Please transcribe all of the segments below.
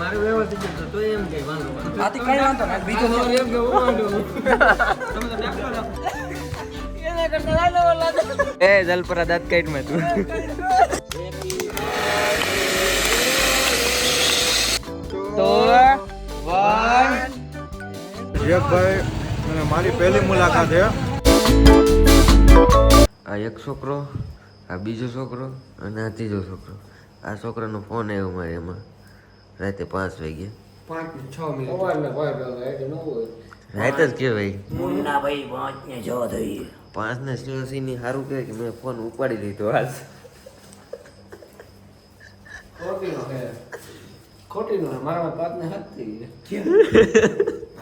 મારે વ્યવસ્થિત છે તો એમ કે વાંધો વાંધો. આથી કઈ વાંધો નહીં બીજો એમ કે વાંધો. તમે તો નાખો એના કરતા લાલો લાલો. એ જલપરા દાંત કાઢ મે તું. તો વિવેકભાઈ અને મારી પહેલી મુલાકાત છે. આ એક છોકરો આ બીજો છોકરો અને આ ત્રીજો છોકરો. આ છોકરાનો ફોન આવ્યો મારે એમાં. રાતે પાંચ વાગે પાંચ ને છ મિનિટ સવારના પાંચ વાગે એટલે ન હોય. રાત જ કહેવાય મુન્ના ભાઈ પાંચ ને છ થઈ પાંચ ને સિલોસી ની સારું કહેવાય કે મેં ફોન ઉપાડી લીધો આજ ખોટીનો છે. ખોટીનો. મારામાં પાંચ ને હાથ થઈ ગયા.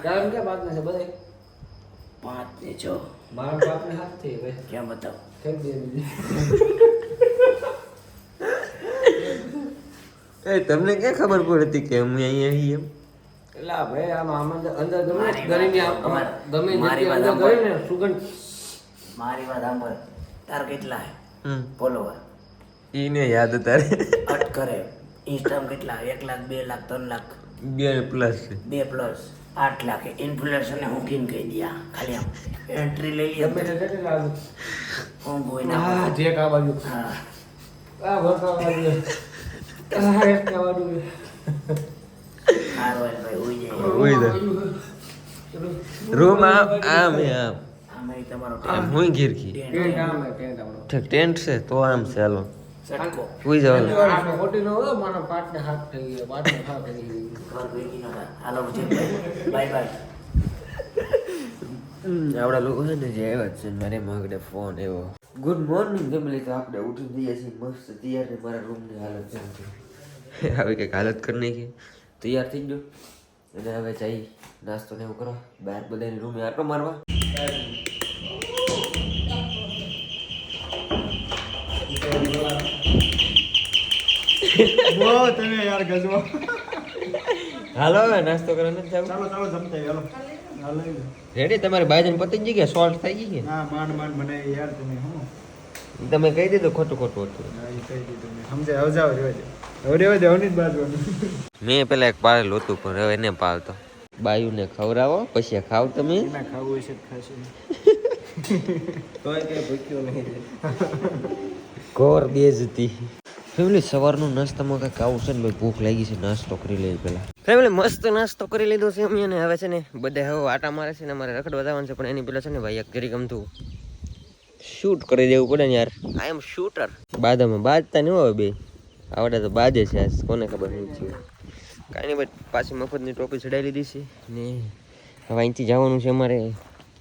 કારણ કે પાંચ ને છે બધા પાંચ ને છ મારા પાંચ ને હાથ થઈ ગયા. કેમ બતાવ ગયા બીજી. એ તમને ક્યાં ખબર પડતી કે અમે અહીંયા છીએ એમ? એટલે ભાઈ આમાં આમાં અંદર- ગમે મારી ગરીની વાત- આમ- ગમે મારી વાત સાંભળ. ને સુગંધ. મારી વાત સાંભળ. તાર કેટલા હે? હમ. ફોલોવર. ઈને યાદ તારે. અટ કરે. ઇન્સ્ટામ કેટલા એક લાખ બે લાખ ત્રણ લાખ. બે પ્લસ બે પ્લસ આઠ લાખ. ઇન્ફ્લુએન્સરને હું કિન કહી દિયા ખાલી આમ એન્ટ્રી લઈ લઈએ તે હું બોઈ ના આ જેક આ બાજુ હા. આ ભરતા આ રૂમ આમ આમ આમ હું ટેન્ટ. ઠીક છે તો આમ છે હાલો ન ને ગયા, ને ગયા. ન લોકો છે ને જે આવ્યા છે મારે માગડે ફોન એવો ગુડ મોર્નિંગ ફેમિલી તો આપણે ઉઠી જઈએ છીએ મસ્ત તૈયાર ને મારા રૂમની હાલત છે આવી કંઈક હાલત કરી નાખી. તૈયાર થઈ ગયો. અને હવે જઈ નાસ્તો ને એવું કરો. બહાર બધાની રૂમે આટો મારવા. તમે યાર ગજવા. હાલો હવે નાસ્તો કરવા નથી જવું. ચાલો ચાલો જમતા હાલો. હાલો રેડી તમારી બાજન પતી જ ગયા? કે સોલ્ટ થઈ ગઈ કે? ના માંડ માંડ મને યાર તમે હું. તમે કહી દીધું ખોટું ખોટું હતું. હા, કહી દીધું સમજાય હવે જાવ રેવા મેં પેલા એક પાળેલું હતું પણ હવે એને પાલતો. બાયુને ખવડાવો પછી ખાવ તમે. એના ખાવું હશે ઘોર બેજતી ફેમિલી સવારનો નાસ્તામાં કંઈક આવું છે ને ભાઈ ભૂખ લાગી છે નાસ્તો કરી લઈએ પેલા ફેમિલી મસ્ત નાસ્તો કરી લીધો છે અમે અને હવે છે ને બધા હવે આટા મારે છે ને અમારે રખડવા જવાનું છે પણ એની પેલા છે ને ભાઈ એક ઘરી ગમતું શૂટ કરી દેવું પડે ને યાર. આઈ એમ શૂટર બાદામાં બાજતા નહીં હોય બે આવડે તો બાજે છે કોને ખબર નહીં છે. કાંઈ નહીં ભાઈ પાછી મફતની ટોપી ચડાવી લીધી છે ને હવે અહીંથી જવાનું છે અમારે.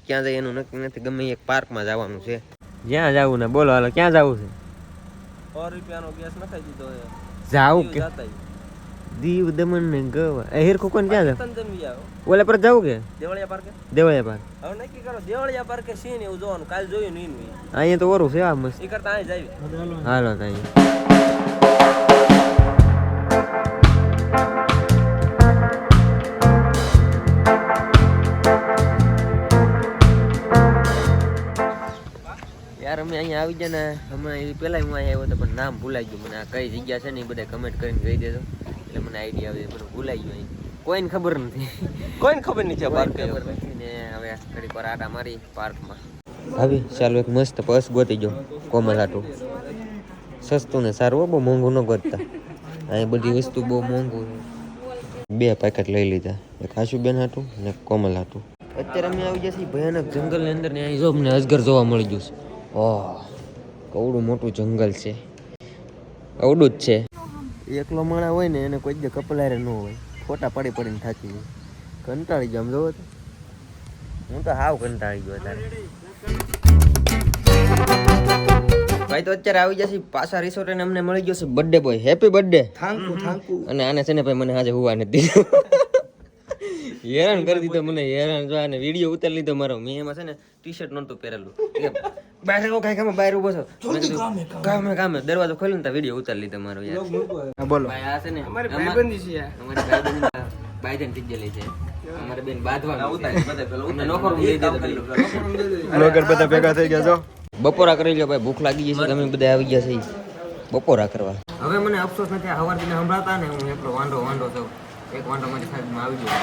ક્યાં જાય એનું નક્કી નથી ગમે એક પાર્કમાં જવાનું છે. જ્યાં જવું ને બોલો હાલો ક્યાં જવું છે? સો રૂપિયાનો ગેસ નખાઈ દીધો છે જાવું કે? દીવ દમણ ને ગવા. એ હીર કોકન ક્યાં જાવ? ઓલા પર જાવ કે? દેવળિયા પાર્કે? દેવળિયા પાર્ક. હવે નક્કી કરો દેવળિયા પાર્કે છે ને એવું જોવાનું કાલ જોયું નહીં અહીંયા તો ઓરું છે આ મસ્ત. એ કરતા અહીં જાવી હાલો તો અમે અહીંયા આવી જાય ને હમણાં એ પહેલા હું અહીંયા આવ્યો હતો પણ નામ ભૂલાઈ ગયું. મને આ કઈ જગ્યા છે ને એ બધા કમેન્ટ કરીને કહી દેજો. એટલે મને આઈડિયા આવે મને ભૂલાઈ ગયું અહીં. કોઈને ખબર નથી. કોઈને ખબર નહીં છે કોઈને ખબર નથી ને હવે ઘડીક વાર આટા મારી પાર્કમાં આવી ચાલો એક મસ્ત પર્સ ગોતી ગયો કોમલ હાટું. સસ્તું ને સારું બહુ મોંઘું ન ગોતતા. અહીં બધી વસ્તુ બહુ મોંઘું બે પેકેટ લઈ લીધા એક આશુબેન હાટું ને એક કોમલ હાટું. અત્યારે અમે આવી ગયા છીએ ભયાનક જંગલની અંદર ને અહીં જો અમને અજગર જોવા મળી ગયું છે. ઓહ કવડું મોટું જંગલ છે. અવડું જ છે. એકલો માણા હોય ને એને કોઈ જ કપલારે ન હોય. ફોટા પડી પડીને થાકી જાય કંટાળી ગયો આમ જોવો તો. હું તો હાવ કંટાળી ગયો તારે ભાઈ તો અત્યારે આવી જશે પાછા રિસોર્ટ અને અમને મળી ગયો છે birthday boy happy birthday thank you thank you અને આને છે ને ભાઈ મને આજે હુવા નથી હેરાન કરી દીધો મને હેરાન. જો આને વીડિયો ઉતારી લીધો મારો મેં એમાં છે ને ટી શર્ટ નહોતું પહેરેલું. બહાર આવો કાંઈ કામ બહાર ઊભો છો? કામે કામે. દરવાજો ખોલ્યો ને તો વીડિયો ઉતારી લીધો મારો યાર. હા બોલો. ભાઈ આ છે ને અમારી ભાઈબંધી છે યાર. અમારી ભાઈબંધી બાયજન ટીજેલી છે. અમારે બેન બાંધવા ઉતારી અમને નોકરું દઈ દીધું નોકર બધા ભેગા થઈ ગયા જો બપોરા કરી લ્યો ભાઈ ભૂખ લાગી ગઈ છે તમે બધા આવી ગયા છે. બપોરા કરવા. હવે મને અફસોસ નથી હવાર દિને સંભળાતા ને હું એટલો વાંઢો વાંઢો છું. એક વાંઢો મારી સાઈડમાં આવી ગયો.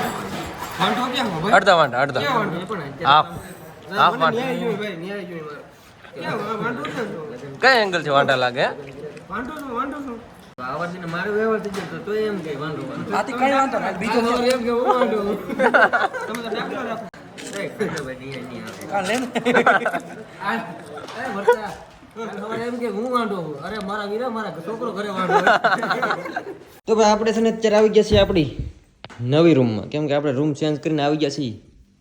વાંઢો ક્યાં હો ભાઈ? અડધા વાંઢા અડધા. વાંઢો? પણ હાફ હાફ વાંઢો. ભાઈ, ન્યાય જોઈએ કઈ એંગલ છે વાંટા લાગે હે? વાંઢો છો, વાંઢો છો. હવારથી મારે વ્યવહાર થઈ ગયો તો એમ કે વાંઢો વાંઢો આથી કઈ વાંધો નહીં. બીજો એમ કે હું વાંઢો. તમે તો દાખલો રાખો. તો ભાઈ આપણે છે ને અત્યારે આવી ગયા છીએ આપણી નવી રૂમમાં કેમ કે આપણે રૂમ ચેન્જ કરીને આવી ગયા છીએ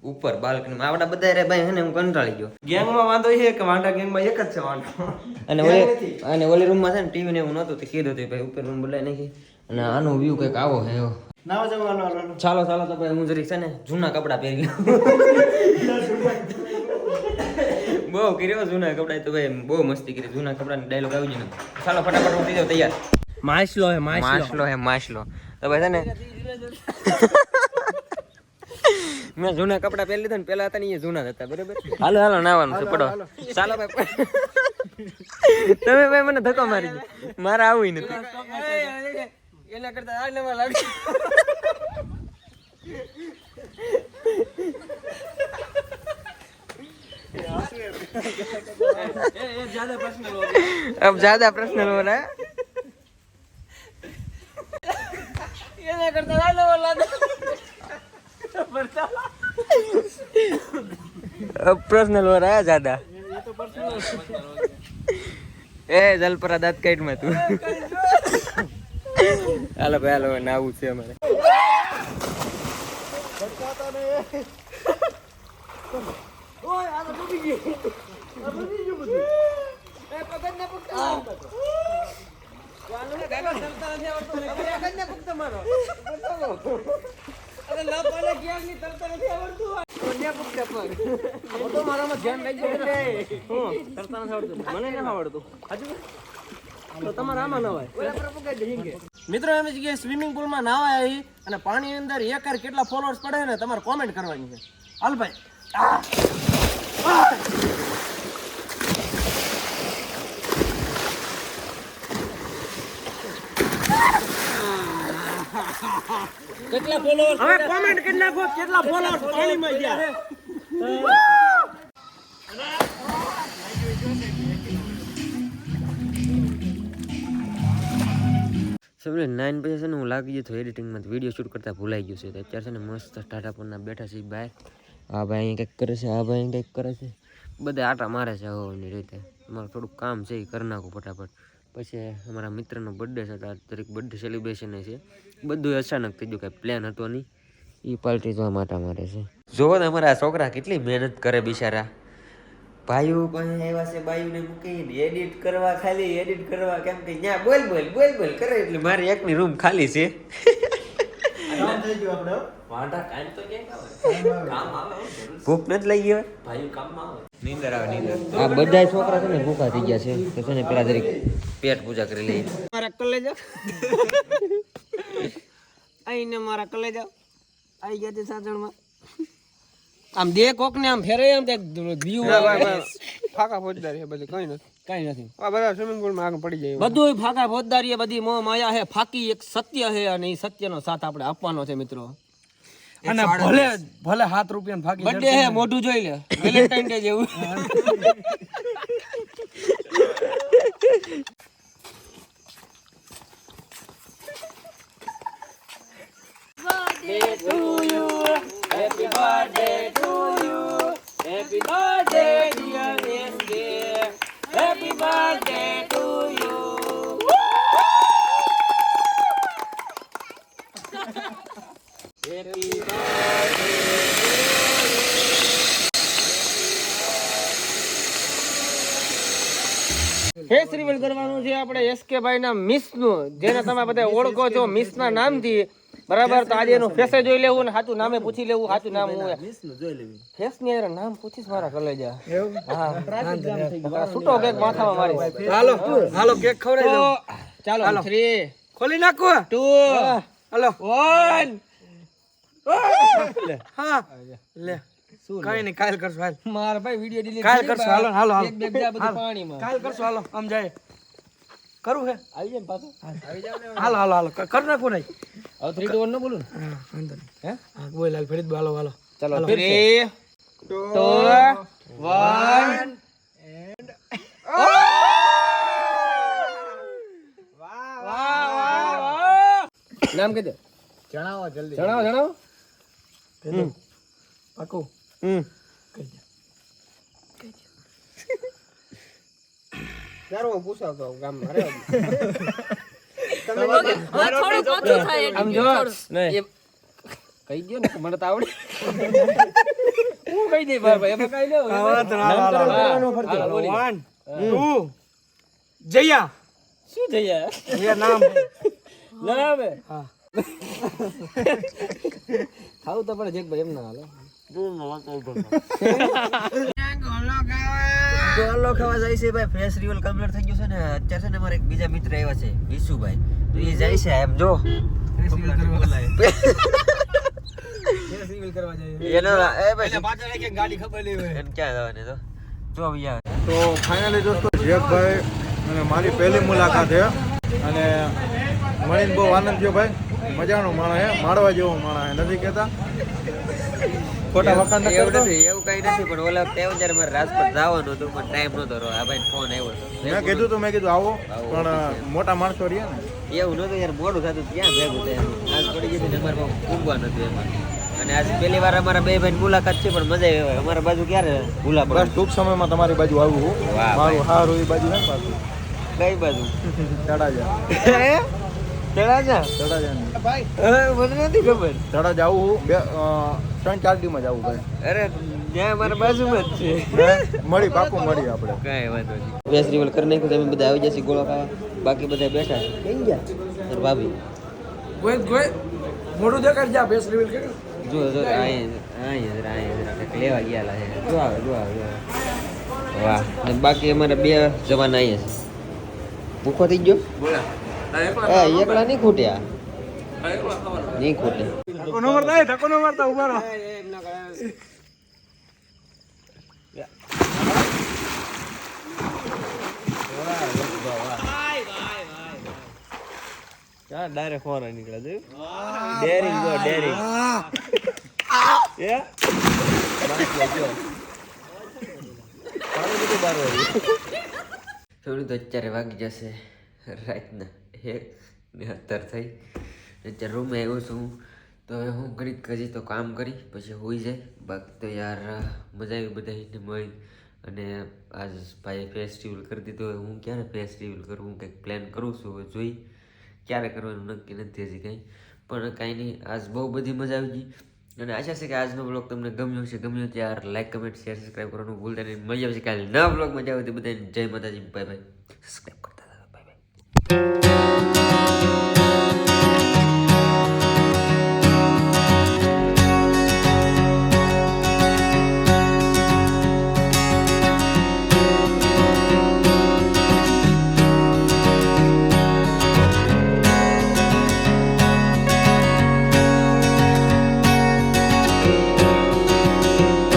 ઉપર બાલ્કનીમાં. આપણા બધા રે ભાઈ હે ને હું કંટાળી ગયો. ગેંગમાં વાંધો છે કે વાંઢા ગેંગમાં એક જ છે વાંડો અને ઓલી અને ઓલી રૂમમાં છે ને ટીવી ને એવું નહોતું તે કીધું હતું ભાઈ ઉપર રૂમ બોલાય નાખી. અને આનો વ્યૂ કંઈક આવો હે. ચાલો ચાલો તો ભાઈ હું જરીક છે ને જૂના કપડાં પહેરી લઉં. બહુ કર્યો જૂના કપડા તો ભાઈ બહુ મસ્તી કરી. જૂના કપડા ડાયલોગ આવી ગયો ચાલો ફટાફટ ઉઠી જાવ તૈયાર. માછલો હે માછલો. હે માછલો. તો ભાઈ છે ને મેં જૂના કપડા પહેરી લીધા ને પેલા હતા ને એ જૂના જ હતા બરોબર હાલો હાલો નાવાનું છે પડો ચાલો ભાઈ તમે ભાઈ મને ધક્કો મારી ગયો મારે આવું નથી એના કરતા આ લેવા લાગે अब ज्यादा पर्सनल हो रहा है એના કરતા આ લેવા પર્સનલ વર આયા જાડા એ જલપરા દાંત કાઈટમાં તું હાલો ભાઈ હાલો નાવું છે અમારે ઓય આ ડૂબી ગઈ આ ડૂબી ને પકડ વાલો ને ગાડો મારો મિત્રો એમ જગ્યાએ સ્વિમિંગ પુલમાં નાવા આવી અને પાણી અંદર એકર કેટલા ફોલોઅર્સ પડે ને તમારે કોમેન્ટ કરવાની છે. હાલ ભાઈ. કેટલા ફોલોઅર્સ હવે કોમેન્ટ કરી નાખો કેટલા ફોલોઅર્સ પાણીમાં ગયા. સમજે નાઇન પછી છે ને હું લાગી ગયો તો એડિટિંગમાં વીડિયો શૂટ કરતા ભૂલાઈ ગયું છે. તો અત્યારે છે ને મસ્ત ટાટા પરના બેઠા છે બહાર આ ભાઈ અહીં કંઈક કરે છે આ ભાઈ અહીં કંઈક કરે છે. બધા આટા મારે છે હવાની રીતે. અમારું થોડુંક કામ છે એ કરી નાખું ફટાફટ. પછી અમારા મિત્રનો બર્થડે છે તારીખ આ દરેક બર્થડે સેલિબ્રેશન છે. બધું અચાનક થઈ ગયું કાંઈ પ્લાન હતો નહીં. એ પાલટી જવા માટે મારે છે. જોવો ને અમારા છોકરા કેટલી મહેનત કરે બિચારા. ભાઈઓ પાસે આવ્યા છે બાયુને મૂકીને એડિટ કરવા ખાલી એડિટ કરવા કેમ કે ત્યાં બોલ બોલ બોલ બોલ કરે એટલે મારી એકની રૂમ ખાલી છે. કામ થઈ ગયું આપણે. હો. ભૂખ નથી લઈ ગયો નીંદર આવે નીંદર. આ બધા છોકરા છે ને ભૂખા થઈ ગયા છે. તો છે ને પેલા જરીક પેટ પૂજા કરી લઈ મારા કલેજા આઈને મારા કલેજા આઈ ગયા છે સાજણમાં. આમ દે કોક ને આમ ફેરે આમ તે દીવ ફાકા ફોજદારી છે બધી કઈ નથી. કઈ નથી. આ બધા સ્વિમિંગ પુલમાં આગળ પડી જાય બધું ફાકા ફોજદારી બધી મોહ માયા છે. ફાકી એક સત્ય છે અને એ સત્યનો સાથ આપણે આપવાનો છે મિત્રો. અને ભલે ભલે હાથ રૂપિયા ફાકી બર્થડે હે મોઢું જોઈ લે. વેલેન્ટાઇન ડે જેવું. ફેસ રિવીલ કરવાનું છે આપણે એસકે ભાઈ ના મિસનું. જેને તમે બધા ઓળખો છો મિસ ના નામથી. બરાબર તો આજે એનું ફેસે જોઈ લેવું ને સાચું નામે પૂછી લેવું સાચું નામ હું ફેસની હારે નામ પૂછીશ મારા કલેજા. હા. છૂટો કેક માથામાં મારી. હાલો હાલો કેક ખવડાવી દો ચાલો થ્રી ખોલી નાખો. ટુ હાલો. વન હા લે. કઈ નહીં કાલ કરશું હાલ. મારા ભાઈ વિડિયો ડિલીટ કાલ કરશું હાલો હાલો હાલો એક બે બધું પાણીમાં. કાલ કરશું હાલો આમ જાય. કરું હે? આવી જાય પાછો? આવી જાવ હાલો હાલો હાલો. કર કર નાખો નહીં. હવે થ્રી ટુ વન ન બોલું હા વાંધો હે? હા બોલ હાલ ફરી હાલો. હાલો. ચલો થ્રી ટુ વન નામ કહી દે જણાવો જલ્દી. જણાવો જણાવો. પાકું. હમ. કહી દે. ચારો પૂછો તો ગામમાં રે. આમ જો કહી દો ને મને તો આવડે. હું કહી દઈ ભાઈ એમાં કઈ લેવું. નામ કરવાનું ફરતું. હાલો, બોલી. વન ટુ જયા. શું જાય? એ નામ. નામ? હા. ખાવું તો પડે જેક ભાઈ એમ ના હાલો. ગોલો ખાવા જાય છે ભાઈ ફેસ રિવલ કમ્પ્લીટ થઈ ગયું છે ને અત્યારે છે ને અમારે એક બીજા મિત્ર આવ્યા છે વિશુભાઈ. તો એ જાય છે એમ જો. એનો એ ભાઈ પાછળ રાખીને ગાડી ખબર લેવી એને ક્યાં જવાની તો? જો આવી તો ફાઇનલી દોસ્તો જેકભાઈ અને મારી પહેલી મુલાકાત છે અને મળીને બહુ આનંદ થયો ભાઈ. મજાનો માણસ હે માળવા જેવો માણસ હે નથી કહેતા. ખોટા વખાણ ના કરતો? નથી એવું કઈ નથી પણ ઓલા તેવ જ્યારે મારે રાજકોટ જવાનું હતું પણ ટાઈમ નતો રહ્યો. આ ભાઈ ફોન આવ્યો મેં કીધું તું મેં કીધું આવો. પણ મોટા માણસો રહ્યા ને. એવું નતું યાર મોડું થતું ક્યાં ભેગું થાય? આજ પડી ગયું ને અમારે ઊંઘવા નતું એમાં. અને આજ પહેલી વાર અમારા બે ભાઈ મુલાકાત છે પણ મજા આવી. અમારા બાજુ ક્યારે ભૂલા બસ ટૂંક સમયમાં તમારી બાજુ આવું મારું હારું એ બાજુ ને પાછું. કઈ બાજુ? તળાજા તળાજા તળાજા મને નથી ખબર તળાજા આવું હું બે અ, ત્રણ ચાર દીમાં જ આવું ભાઈ અરે ત્યાં અમારા બાજુમાં જ છે હે? મળી પાકું મળી આપણે કઈ વાંધો નહીં વેસ રિવલ કરી નાખ્યું તમે બધા આવી જશે ગોળો ખાવા બાકી બધા બેઠા છે કઈ ગયા તાર ભાભી ગોય ગોય મોઢું દેખાડ જા બેસ લેવલ કે જો જો અહીંયા અહીંયા જરા અહીંયા જરા કંઈક લેવા ગયેલા છે જો આવે જો આવે જો આવે વાહ ને બાકી અમારા બે જવાન અહીંયા છે ભૂખો થઈ ગયો એ એકલા નહીં ખૂટ્યા નહીં ખૂટે ધક્કો ન મારતા ધક્કો ન મારતા ઊભા રહો ક્યાં ડાયરેક્ટ ફોન નીકળે છે ડેરિંગ જો ડેરિંગ એ થોડું તો અત્યારે વાગી જશે રાતના એક ને અત્યાર થઈ. અત્યારે રૂમે આવ્યો છું. તો હવે હું કરી હજી તો કામ કરી, પછી હોઈ જાય. બાકી તો યાર, મજા આવી બધાને મળી. અને આજ ભાઈ ફેસ્ટિવલ કરી દીધો હવે હું ક્યારે ફેસ્ટિવલ કરું? કંઈક પ્લાન કરું છું, હવે જોઈ. ક્યારે કરવાનું નક્કી નથી હજી કંઈ. પણ કાંઈ નહીં, આજ બહુ બધી મજા આવી ગઈ. અને આશા છે કે આજનો બ્લોગ તમને ગમ્યો હશે, ગમ્યો ત્યાર લાઈક કમેન્ટ શેર સબસ્ક્રાઈબ કરવાનું ભૂલતા નહીં. મજા આવશે કાલે નવા બ્લોગ મજા આવે તો બધાને જય માતાજી બાય બાય સબસ્ક્રાઈબ કરતા બાય બાય